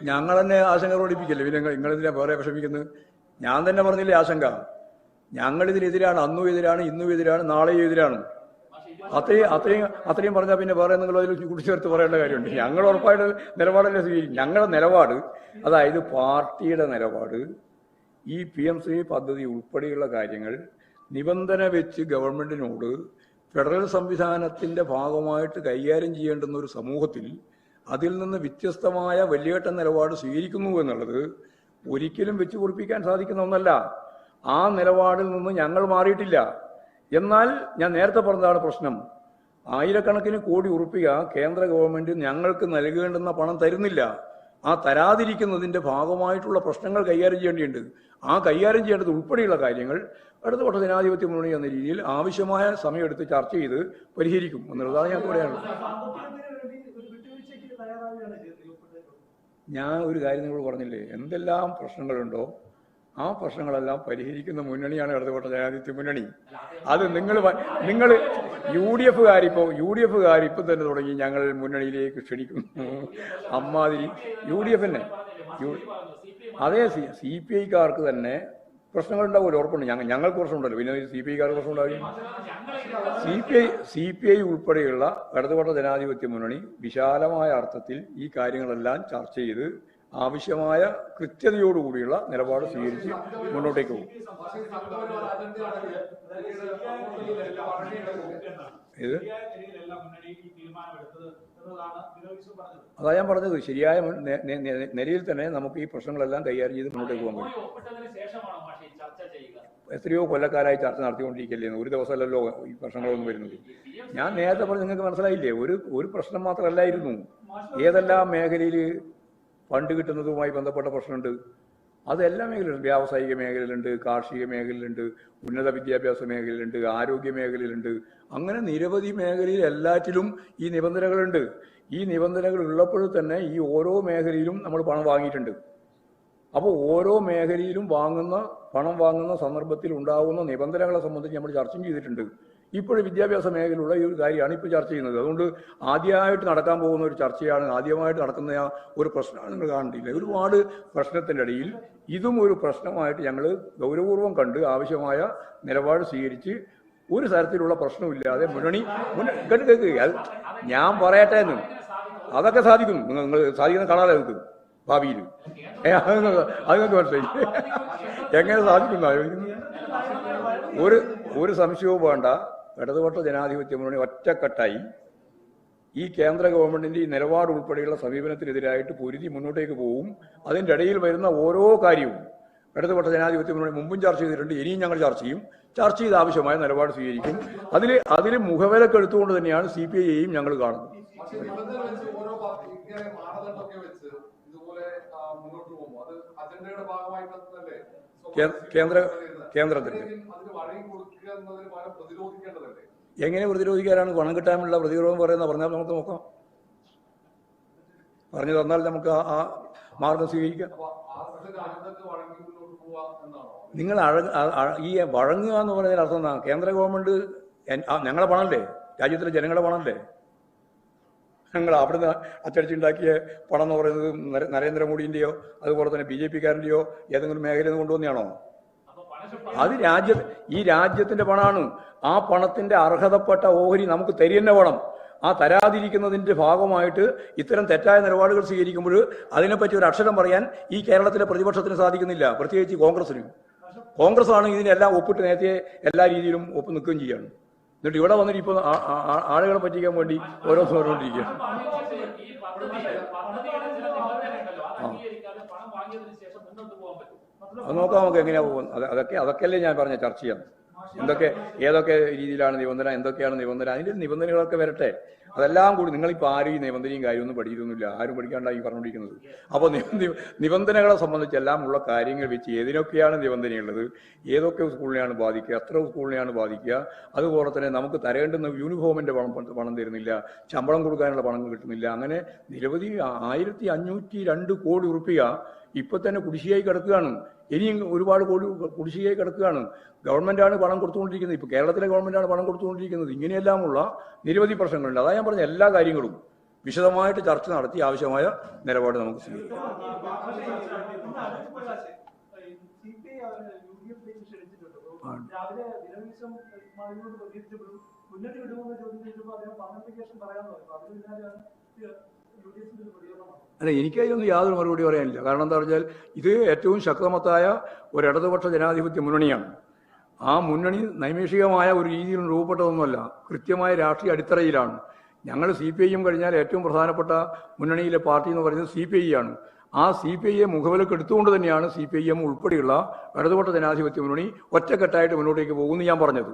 ഞങ്ങൾ തന്നെ ആശങ്ക പ്രകടിപ്പിക്കല്ലേ? പിന്നെ നിങ്ങൾ നിങ്ങളെന്തിനാ വേറെ വിഷമിക്കുന്നത്? ഞാൻ തന്നെ പറഞ്ഞില്ലേ ആശങ്ക. ഞങ്ങൾ ഇതിനെതിരാണ് അന്നും എതിരാണ് ഇന്നും എതിരാണ് നാളെയും എതിരാണ്. അത്രയും അത്രയും അത്രയും പറഞ്ഞാൽ പിന്നെ വേറെ എന്തെങ്കിലും അതിൽ കൂട്ടിച്ചേർത്ത് പറയേണ്ട കാര്യമുണ്ട്. ഞങ്ങൾ ഉറപ്പായിട്ട് നിലപാടല്ലേ സ്വീകരിക്കും. ഞങ്ങളുടെ നിലപാട് അതായത് പാർട്ടിയുടെ നിലപാട് ഈ പി എം ശ്രീ പദ്ധതി ഉൾപ്പെടെയുള്ള കാര്യങ്ങൾ നിബന്ധന വെച്ച് ഗവൺമെന്റിനോട് ഫെഡറൽ സംവിധാനത്തിന്റെ ഭാഗമായിട്ട് കൈകാര്യം ചെയ്യേണ്ടുന്ന ഒരു സമൂഹത്തിൽ അതിൽ നിന്ന് വ്യത്യസ്തമായ വലിയേട്ട നിലപാട് സ്വീകരിക്കുന്നു എന്നുള്ളത് ഒരിക്കലും വെച്ചു കുറിപ്പിക്കാൻ സാധിക്കുന്ന ഒന്നല്ല. ആ നിലപാടിൽ നിന്ന് ഞങ്ങൾ മാറിയിട്ടില്ല. എന്നാൽ ഞാൻ നേരത്തെ പറഞ്ഞതാണ് പ്രശ്നം. ആയിരക്കണക്കിന് കോടി ഉറുപ്പിക കേന്ദ്ര ഗവൺമെന്റ് ഞങ്ങൾക്ക് നൽകേണ്ടുന്ന പണം തരുന്നില്ല. ആ തരാതിരിക്കുന്നതിന്റെ ഭാഗമായിട്ടുള്ള പ്രശ്നങ്ങൾ കൈകാര്യം ചെയ്യേണ്ടിയുണ്ട്. ആ കൈകാര്യം ചെയ്യേണ്ടത് ഉൾപ്പെടെയുള്ള കാര്യങ്ങൾ ഇടതുപക്ഷ ജനാധിപത്യ മുന്നണി എന്ന രീതിയിൽ ആവശ്യമായ സമയമെടുത്ത് ചർച്ച ചെയ്ത് പരിഹരിക്കും. എന്നുള്ളതാണ് ഞാൻ പറയാനുള്ളത് ഞാൻ ഒരു കാര്യം നിങ്ങളോട് പറഞ്ഞില്ലേ? എന്തെല്ലാം പ്രശ്നങ്ങളുണ്ടോ ആ പ്രശ്നങ്ങളെല്ലാം പരിഹരിക്കുന്ന മുന്നണിയാണ് ഇടതുപക്ഷ ജനാധിപത്യ മുന്നണി. അത് നിങ്ങൾ നിങ്ങൾ യു ഡി എഫുകാരിപ്പോൾ യു ഡി എഫുകാരിപ്പം തന്നെ തുടങ്ങി ഞങ്ങൾ മുന്നണിയിലേക്ക് ക്ഷണിക്കുന്നു. അമ്മാതിരി യു ഡി എഫിനെ അതേ സി പി ഐക്കാർക്ക് തന്നെ പ്രശ്നങ്ങളുണ്ടാവുമല്ലോ ഉറപ്പുണ്ട്. ഞങ്ങൾ ഞങ്ങൾക്ക് പ്രശ്നമുണ്ടല്ലോ. പിന്നെ സി പി ഐക്കാർ പ്രശ്നം ഉണ്ടാവില്ല C P I C P I ഉൾപ്പെടെയുള്ള ഇടതുപക്ഷ ജനാധിപത്യ മുന്നണി വിശാലമായ അർത്ഥത്തിൽ ഈ കാര്യങ്ങളെല്ലാം ചർച്ച ചെയ്ത് ആവശ്യമായ കൃത്യതയോടുകൂടിയുള്ള നിലപാട് സ്വീകരിച്ച് മുന്നോട്ടേക്ക് പോകും. ഇത് അതാ ഞാൻ പറഞ്ഞത്. ശരിയായ നിലയിൽ തന്നെ നമുക്ക് ഈ പ്രശ്നങ്ങളെല്ലാം കൈകാര്യം ചെയ്ത് മുന്നോട്ടേക്ക് പോകാൻ പറ്റും. എത്രയോ കൊല്ലക്കാരായി ചർച്ച നടത്തിക്കൊണ്ടിരിക്കുകയല്ലേ ഒരു ദിവസമല്ലല്ലോ ഈ പ്രശ്നങ്ങളൊന്നും വരുന്നത്. ഞാൻ നേരത്തെ പറഞ്ഞ് നിങ്ങൾക്ക് മനസ്സിലായില്ലേ? ഒരു ഒരു പ്രശ്നം മാത്രമല്ലായിരുന്നു. ഏതെല്ലാം മേഖലയിൽ ഫണ്ട് കിട്ടുന്നതുമായി ബന്ധപ്പെട്ട പ്രശ്നമുണ്ട്. അതെല്ലാ മേഖലയിലും വ്യാവസായിക മേഖലയിലുണ്ട് കാർഷിക മേഖലയിലുണ്ട് ഉന്നത വിദ്യാഭ്യാസ മേഖലയിലുണ്ട് ആരോഗ്യ മേഖലയിലുണ്ട്. അങ്ങനെ നിരവധി മേഖലയിൽ എല്ലാറ്റിലും ഈ നിബന്ധനകളുണ്ട്. ഈ നിബന്ധനകൾ ഉള്ളപ്പോൾ തന്നെ ഈ ഓരോ മേഖലയിലും നമ്മൾ പണം വാങ്ങിയിട്ടുണ്ട്. അപ്പോൾ ഓരോ മേഖലയിലും വാങ്ങുന്ന പണം വാങ്ങുന്ന സന്ദർഭത്തിൽ ഉണ്ടാകുന്ന നിബന്ധനകളെ സംബന്ധിച്ച് നമ്മൾ ചർച്ചയും ചെയ്തിട്ടുണ്ട്. ഇപ്പോഴും വിദ്യാഭ്യാസ മേഖലയിലുള്ള ഈ ഒരു കാര്യമാണ് ഇപ്പോൾ ചർച്ച ചെയ്യുന്നത്. അതുകൊണ്ട് ആദ്യമായിട്ട് നടക്കാൻ പോകുന്ന ഒരു ചർച്ചയാണ് ആദ്യമായിട്ട് നടക്കുന്ന ഒരു പ്രശ്നമാണ് നിങ്ങൾ കാണുന്നില്ല. ഒരുപാട് പ്രശ്നത്തിന്റെ ഇടയിൽ ഇതും ഒരു പ്രശ്നമായിട്ട് ഞങ്ങൾ ഗൗരവപൂർവം കണ്ട് ആവശ്യമായ നിലപാട് സ്വീകരിച്ച് ഒരു തരത്തിലുള്ള പ്രശ്നമില്ലാതെ മുന്നണി മുന്ന കേട്ട് കേൾക്ക് അത് ഞാൻ പറയട്ടെ എന്നും. അതൊക്കെ സാധിക്കും നിങ്ങൾ നിങ്ങൾ സാധിക്കുന്ന കാണാതെ നിങ്ങൾക്ക് ഭാവിയിൽ. അത് മനസ്സിലായി. എങ്ങനെ സാധിക്കുന്നു ഒരു ഒരു സംശയവും വേണ്ട. ഇടതുപക്ഷ ജനാധിപത്യ മുന്നണി ഒറ്റക്കെട്ടായി ഈ കേന്ദ്ര ഗവൺമെന്റിന്റെ ഈ നിലപാട് ഉൾപ്പെടെയുള്ള സമീപനത്തിനെതിരായിട്ട് പൊരുതി മുന്നോട്ടേക്ക് പോകും അതിന്റെ ഇടയിൽ വരുന്ന ഓരോ കാര്യവും ഇടതുപക്ഷ ജനാധിപത്യ മുന്നണി മുമ്പും ചർച്ച ചെയ്തിട്ടുണ്ട് ഇനിയും ഞങ്ങൾ ചർച്ച ചെയ്യും. ചർച്ച ചെയ്ത് ആവശ്യമായ നിലപാട് സ്വീകരിക്കും. അതിൽ അതിൽ മുഖവിലക്കെടുത്തുകൊണ്ട് തന്നെയാണ് സി പി ഐയെയും ഞങ്ങൾ കാണുന്നത്. കേന്ദ്ര കേന്ദ്രത്തിന്റെ. എങ്ങനെ പ്രതിരോധിക്കാനാണ് പണം കിട്ടാനുള്ള പ്രതിരോധം പറയുന്ന പറഞ്ഞാൽ നമുക്ക് നോക്കാം. പറഞ്ഞു തന്നാൽ നമുക്ക് ആ- മാർഗം സ്വീകരിക്കാം. നിങ്ങൾ ഈ വഴങ്ങുക എന്ന് പറയുന്നതിന് അർത്ഥം എന്താ? കേന്ദ്ര ഗവൺമെന്റ് ഞങ്ങളെ പണമല്ലേ? രാജ്യത്തിലെ ജനങ്ങളുടെ പണമല്ലേ? ഞങ്ങൾ അവിടുന്ന് അച്ചടിച്ചുണ്ടാക്കിയ പണം എന്ന് പറയുന്നത് നരേന്ദ്രമോദിന്റെയോ നരേന്ദ്രമോദിന്റെയോ അതുപോലെ തന്നെ ബി ജെ പിക്കാരന്റെയോ ഏതെങ്കിലും മേഖലയിൽ നിന്ന് കൊണ്ടുവന്നെയാണോ? അത് രാജ്യ ഈ രാജ്യത്തിന്റെ പണമാണ് ആ പണത്തിന്റെ അർഹതപ്പെട്ട ഓഹരി നമുക്ക് തരിയെന്നെ വേണം. ആ തരാതിരിക്കുന്നതിന്റെ ഭാഗമായിട്ട് ഇത്തരം തെറ്റായ നിലപാടുകൾ സ്വീകരിക്കുമ്പോൾ അതിനെപ്പറ്റി ഒരു അക്ഷരം പറയാൻ ഈ കേരളത്തിലെ പ്രതിപക്ഷത്തിന് സാധിക്കുന്നില്ല. പ്രത്യേകിച്ച് കോൺഗ്രസിന്. കോൺഗ്രസ് ആണ് ഇതിനെല്ലാം ഒപ്പിട്ട് നേരത്തെ എല്ലാ രീതിയിലും ഒപ്പ് നിൽക്കുകയും ചെയ്യാണ്. എന്നിട്ട് ഇവിടെ വന്നിട്ട് ഇപ്പോൾ ആളുകളെ പറ്റിക്കാൻ വേണ്ടി ഓരോ പറഞ്ഞുകൊണ്ടിരിക്കുക പണം വാങ്ങിയിട്ട് ഈ പദ്ധതിയുടെ പദ്ധതിയുടെ ചില നിബന്ധനയുണ്ടല്ലോ അത് അംഗീകരിക്കാതെ പണം വാങ്ങിയതിനു ശേഷം മുന്നോട്ട് പോകാൻ പറ്റും അത് നോക്കാം നമുക്ക് എങ്ങനെയാ പോകുന്നത്. അത് അതൊക്കെ അതൊക്കെയല്ലേ ഞാൻ പറഞ്ഞ ചർച്ച ചെയ്യാം എന്തൊക്കെ ഏതൊക്കെ രീതിയിലാണ് നിബന്ധന എന്തൊക്കെയാണ് നിബന്ധന? അതിന്റെ നിബന്ധനകളൊക്കെ വരട്ടെ. അതെല്ലാം കൂടി നിങ്ങളിപ്പോൾ ആരും ഈ നിബന്ധനയും കാര്യമൊന്നും പഠിക്കുന്നില്ല. ആരും പഠിക്കാണ്ടായി പറഞ്ഞുകൊണ്ടിരിക്കുന്നത്. അപ്പോൾ നിബന്ധനകളെ സംബന്ധിച്ചെല്ലാം ഉള്ള കാര്യങ്ങൾ വെച്ച് ഏതിനൊക്കെയാണ് നിബന്ധനയുള്ളത്? ഏതൊക്കെ സ്കൂളിനെയാണ് ബാധിക്കുക? എത്ര സ്കൂളിനെയാണ് ബാധിക്കുക? അതുപോലെ തന്നെ നമുക്ക് തരേണ്ടുന്ന യൂണിഫോമിന്റെ പണം പണം തരുന്നില്ല. ശമ്പളം കൊടുക്കാനുള്ള പണം കിട്ടുന്നില്ല. അങ്ങനെ നിരവധി ആയിരത്തി അഞ്ഞൂറ്റി രണ്ട് കോടി റുപ്യ ഇപ്പൊ തന്നെ കുടിശ്ശിയായി കിടക്കുകയാണ്. ഇനിയും ഒരുപാട് കോടി കുടിശ്ശികയായി കിടക്കുകയാണ്. ഗവൺമെന്റാണ് പണം കൊടുത്തുകൊണ്ടിരിക്കുന്നത്. ഇപ്പൊ കേരളത്തിലെ ഗവൺമെന്റാണ് പണം കൊടുത്തുകൊണ്ടിരിക്കുന്നത്. ഇങ്ങനെയെല്ലാമുള്ള നിരവധി പ്രശ്നങ്ങളുണ്ട്. അതാ ഞാൻ പറഞ്ഞ എല്ലാ കാര്യങ്ങളും വിശദമായിട്ട് ചർച്ച നടത്തി ആവശ്യമായ നിലപാട് നമുക്ക് സ്വീകരിക്കാം. വിടുമെന്ന് ചോദ്യം അല്ല എനിക്കതിലൊന്നും യാതൊരു മറുപടി പറയാനില്ല. കാരണം എന്താ പറഞ്ഞാൽ ഇത് ഏറ്റവും ശക്തമത്തായ ഒരു ഇടതുപക്ഷ ജനാധിപത്യ മുന്നണിയാണ്. ആ മുന്നണി നൈമേഷികമായ ഒരു രീതിയിൽ രൂപപ്പെട്ടതൊന്നുമല്ല. കൃത്യമായ രാഷ്ട്രീയ അടിത്തറയിലാണ്. ഞങ്ങൾ സി പി ഐ എം കഴിഞ്ഞാൽ ഏറ്റവും പ്രധാനപ്പെട്ട മുന്നണിയിലെ പാർട്ടി എന്ന് പറയുന്നത് സി പി ഐ ആണ്. ആ സി പി ഐയെ മുഖവിലക്ക് എടുത്തുകൊണ്ട് തന്നെയാണ് സി പി ഐ എം ഉൾപ്പെടെയുള്ള ഇടതുപക്ഷ ജനാധിപത്യ മുന്നണി ഒറ്റക്കെട്ടായിട്ട് മുന്നോട്ടേക്ക് പോകുമെന്ന് ഞാൻ പറഞ്ഞത്.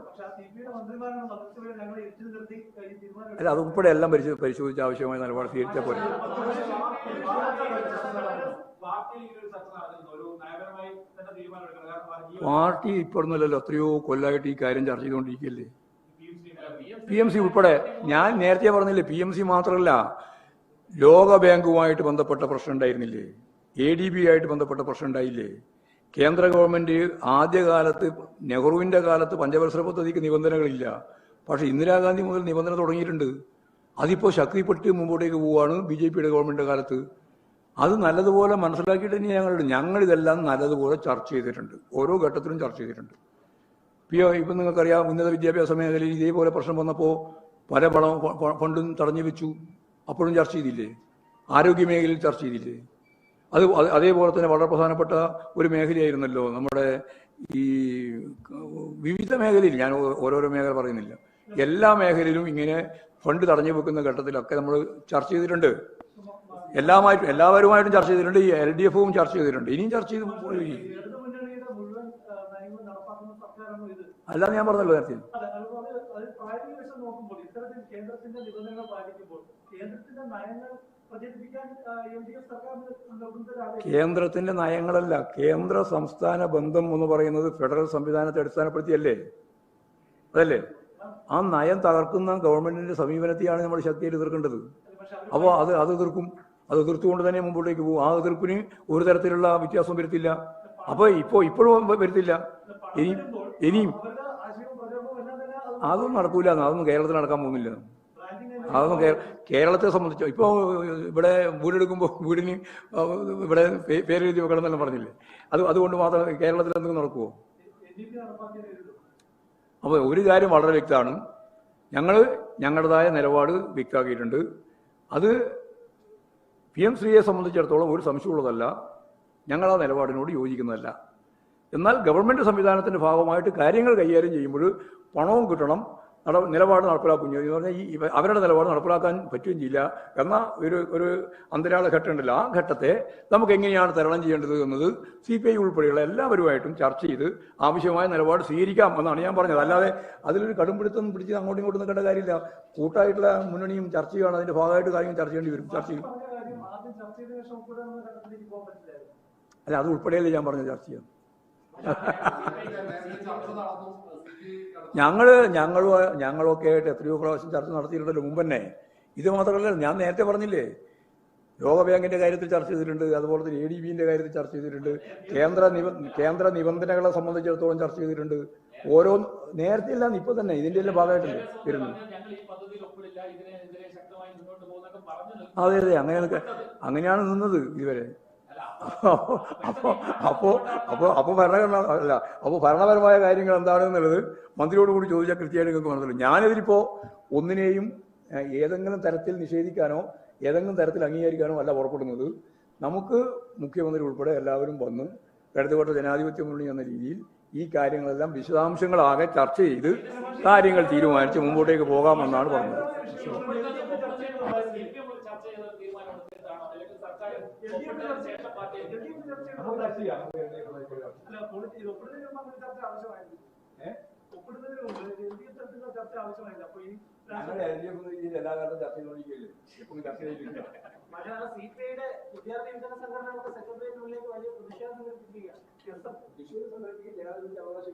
അല്ല അതുൾപ്പെടെ എല്ലാം പരിശോ- പരിശോധിച്ച് ആവശ്യമായ നിലപാട് സ്വീകരിച്ചാൽ പോലെ പാർട്ടി ഇപ്പോഴൊന്നുമല്ലല്ലോ എത്രയോ കൊല്ലമായിട്ട് ഈ കാര്യം ചർച്ച ചെയ്തുകൊണ്ടിരിക്കുകയല്ലേ? പി എം സി ഉൾപ്പെടെ ഞാൻ നേരത്തെ പറഞ്ഞില്ലേ പി എം സി മാത്രമല്ല ലോക ബാങ്കുമായിട്ട് ബന്ധപ്പെട്ട പ്രശ്നം ഉണ്ടായിരുന്നില്ലേ? എ ഡി ബി ആയിട്ട് ബന്ധപ്പെട്ട പ്രശ്നം ഉണ്ടായില്ലേ? കേന്ദ്ര ഗവൺമെന്റ് ആദ്യകാലത്ത് നെഹ്റുവിന്റെ കാലത്ത് പഞ്ചവത്സര പദ്ധതിക്ക് നിബന്ധനകളില്ല. പക്ഷെ ഇന്ദിരാഗാന്ധി മുതൽ നിബന്ധന തുടങ്ങിയിട്ടുണ്ട്. അതിപ്പോൾ ശക്തിപ്പെട്ട് മുമ്പോട്ടേക്ക് പോവുകയാണ് ബി ജെ പിയുടെ ഗവൺമെന്റ് കാലത്ത്. അത് നല്ലതുപോലെ മനസ്സിലാക്കിയിട്ട് തന്നെ ഞങ്ങൾ ഞങ്ങൾ ഇതെല്ലാം നല്ലതുപോലെ ചർച്ച ചെയ്തിട്ടുണ്ട്. ഓരോ ഘട്ടത്തിലും ചർച്ച ചെയ്തിട്ടുണ്ട്. ഇപ്പോൾ ഇപ്പം നിങ്ങൾക്കറിയാം ഉന്നത വിദ്യാഭ്യാസ മേഖലയിൽ ഇതേപോലെ പ്രശ്നം വന്നപ്പോൾ പല പണം ഫണ്ടും തടഞ്ഞു വെച്ചു. അപ്പോഴും ചർച്ച ചെയ്തില്ലേ? ആരോഗ്യ മേഖലയിൽ ചർച്ച ചെയ്തില്ലേ? അത് അതേപോലെ തന്നെ വളരെ പ്രധാനപ്പെട്ട ഒരു മേഖലയായിരുന്നല്ലോ നമ്മുടെ ഈ വിവിധ മേഖലയിൽ. ഞാൻ ഓരോരോ മേഖല പറയുന്നില്ല. എല്ലാ മേഖലയിലും ഇങ്ങനെ ഫണ്ട് തടഞ്ഞു വെക്കുന്ന ഘട്ടത്തിലൊക്കെ നമ്മൾ ചർച്ച ചെയ്തിട്ടുണ്ട്. എല്ലാമായിട്ടും എല്ലാവരുമായിട്ടും ചർച്ച ചെയ്തിട്ടുണ്ട്. ഈ എൽ ഡി എഫും ചർച്ച ചെയ്തിട്ടുണ്ട്. ഇനിയും ചർച്ച ചെയ്ത് പോയി അല്ലാതെ ഞാൻ പറഞ്ഞല്ലോ നേരത്തെ കേന്ദ്രത്തിന്റെ നയങ്ങളല്ല കേന്ദ്ര സംസ്ഥാന ബന്ധം എന്ന് പറയുന്നത് ഫെഡറൽ സംവിധാനത്തെ അടിസ്ഥാനപ്പെടുത്തിയല്ലേ? അതല്ലേ? ആ നയം തകർക്കുന്ന ഗവൺമെന്റിന്റെ സമീപനത്തെയാണ് നമ്മൾ ശക്തിയിൽ എതിർക്കേണ്ടത്. അപ്പോൾ അത് അത് എതിർക്കും. അത് എതിർത്തുകൊണ്ട് തന്നെ മുമ്പോട്ടേക്ക് പോകും. ആ എതിർപ്പിന് ഒരു തരത്തിലുള്ള വ്യത്യാസം വരുത്തില്ല. അപ്പൊ ഇപ്പോ ഇപ്പോഴും വരുത്തില്ല. ഇനി ഇനിയും അതൊന്നും നടക്കൂല. അതൊന്നും കേരളത്തിൽ നടക്കാൻ പോകുന്നില്ല. അതൊന്നും കേരളത്തെ സംബന്ധിച്ച് ഇപ്പോൾ ഇവിടെ വീടെടുക്കുമ്പോൾ വീടിന് ഇവിടെ പേരെഴുതി വെക്കണം എന്നെല്ലാം പറഞ്ഞില്ലേ? അത് അതുകൊണ്ട് മാത്രം കേരളത്തിൽ എന്തെങ്കിലും നടക്കുമോ എൻ ഡി പി നടപ്പാക്കിയതേ ഉള്ളൂ അപ്പോൾ ഒരു കാര്യം വളരെ വ്യക്തമാണ്. ഞങ്ങൾ ഞങ്ങളുടേതായ നിലപാട് വ്യക്തമാക്കിയിട്ടുണ്ട്. അത് പി എം ശ്രീയെ സംബന്ധിച്ചിടത്തോളം ഒരു സംശയമുള്ളതല്ല. ഞങ്ങൾ ആ നിലപാടിനോട് യോജിക്കുന്നതല്ല. എന്നാൽ ഗവൺമെന്റ് സംവിധാനത്തിന്റെ ഭാഗമായിട്ട് കാര്യങ്ങൾ കൈകാര്യം ചെയ്യുമ്പോൾ പണവും കിട്ടണം. നിലപാട് നടപ്പിലാക്കുകയും എന്ന് പറഞ്ഞാൽ ഈ അവരുടെ നിലപാട് നടപ്പിലാക്കാൻ പറ്റുകയും ചെയ്യില്ല. എന്ന ഒരു ഒരു അന്തരാള ഘട്ടം ഉണ്ടല്ലോ. ആ ഘട്ടത്തെ നമുക്ക് എങ്ങനെയാണ് തരണം ചെയ്യേണ്ടത് എന്നത് സി പി ഐ ഉൾപ്പെടെയുള്ള എല്ലാവരുമായിട്ടും ചർച്ച ചെയ്ത് ആവശ്യമായ നിലപാട് സ്വീകരിക്കാം എന്നാണ് ഞാൻ പറഞ്ഞത്. അല്ലാതെ അതിലൊരു കടുംപിടുത്തം പിടിച്ച് അങ്ങോട്ടും ഇങ്ങോട്ടും നിൽക്കേണ്ട കാര്യമില്ല. കൂട്ടായിട്ടുള്ള മുന്നണിയും ചർച്ച ചെയ്യുകയാണ് അതിന്റെ ഭാഗമായിട്ട് കാര്യങ്ങൾ ചർച്ച ചെയ്യേണ്ടി വരും. ചർച്ച ചെയ്യും. അല്ല അത് ഉൾപ്പെടെയല്ലേ ഞാൻ പറഞ്ഞത് ചർച്ച ചെയ്യാം ഞങ്ങൾ ഞങ്ങളും ഞങ്ങളൊക്കെ ആയിട്ട് എത്രയോ പ്രാവശ്യം ചർച്ച നടത്തിയിട്ടുണ്ടല്ലോ മുമ്പ് തന്നെ ഇത് മാത്രമല്ല ഞാൻ നേരത്തെ പറഞ്ഞില്ലേ ലോകബാങ്കിന്റെ കാര്യത്തിൽ ചർച്ച ചെയ്തിട്ടുണ്ട് അതുപോലെ തന്നെ എ ഡി ബിന്റെ കാര്യത്തിൽ ചർച്ച ചെയ്തിട്ടുണ്ട് കേന്ദ്ര കേന്ദ്ര നിബന്ധനകളെ സംബന്ധിച്ചിടത്തോളം ചർച്ച ചെയ്തിട്ടുണ്ട്. ഓരോ നേരത്തെ ഇല്ല ഇപ്പൊ തന്നെ ഇതിന്റെ എല്ലാം ഭാഗമായിട്ടുണ്ട് വരുന്നു ഞങ്ങൾ അതെ അതെ അങ്ങനെ അങ്ങനെയാണ് നിന്നത് ഇതുവരെ. അപ്പോ അപ്പോ അപ്പോ അപ്പോ ഭരണഘടന അല്ല അപ്പോ ഭരണപരമായ കാര്യങ്ങൾ എന്താണെന്നുള്ളത് മന്ത്രിയോട് കൂടി ചോദിച്ചാൽ കൃത്യമായിട്ട് നിങ്ങൾക്ക് മനസ്സിലാവും. ഞാനിതിലിപ്പോ ഒന്നിനെയും ഏതെങ്കിലും തരത്തിൽ നിഷേധിക്കാനോ ഏതെങ്കിലും തരത്തിൽ അംഗീകരിക്കാനോ അല്ല പുറപ്പെടുന്നത്. നമുക്ക് മുഖ്യമന്ത്രി ഉൾപ്പെടെ എല്ലാവരും വന്ന് ഇടതുപക്ഷ ജനാധിപത്യ മുന്നണി എന്ന രീതിയിൽ ഈ കാര്യങ്ങളെല്ലാം വിശദാംശങ്ങളാകെ ചർച്ച ചെയ്ത് കാര്യങ്ങൾ തീരുമാനിച്ച് മുമ്പോട്ടേക്ക് പോകാമെന്നാണ് പറഞ്ഞത് ഒപ്പിടുന്നത് ഒപ്പിടുന്നതിനുള്ള CPM ഒരു ചർച്ച ചെയ്ത ഒരു തീരുമാനം എടുത്തിട്ടാണോ അല്ലെങ്കിൽ സർക്കാർ ഒപ്പിട്ടതിന് ശേഷം പാർട്ടി അല്ല പൊളിറ്റി ഒപ്പിടുന്നതിന് മുമ്പ് അങ്ങനെ ചർച്ച ആവശ്യമായിരുന്നു ഒപ്പിടുന്നതിന് മുമ്പ് എന്തെങ്കിലും തരത്തിലുള്ള ചർച്ച ആവശ്യമായില്ല അപ്പൊ ഈ ഞങ്ങളുടെ എൽ ഡി എഫ് എല്ലാ കാലത്തും ചർച്ച ചെയ്തുകൊണ്ടിരിക്കുകയല്ലേ എപ്പോഴും ചർച്ച ചെയ്തിട്ടില്ല പക്ഷേ സി പി ഐയുടെ വിദ്യാർത്ഥി യുവജന സംഘടനകളൊക്കെ സെക്രട്ടേറിയറ്റിനുള്ളിലേക്ക് വലിയ പ്രതിഷേധം സംഘടിപ്പിക്കുകയാണ് വിഷയം സംഘടിപ്പിക്കാൻ അവകാശം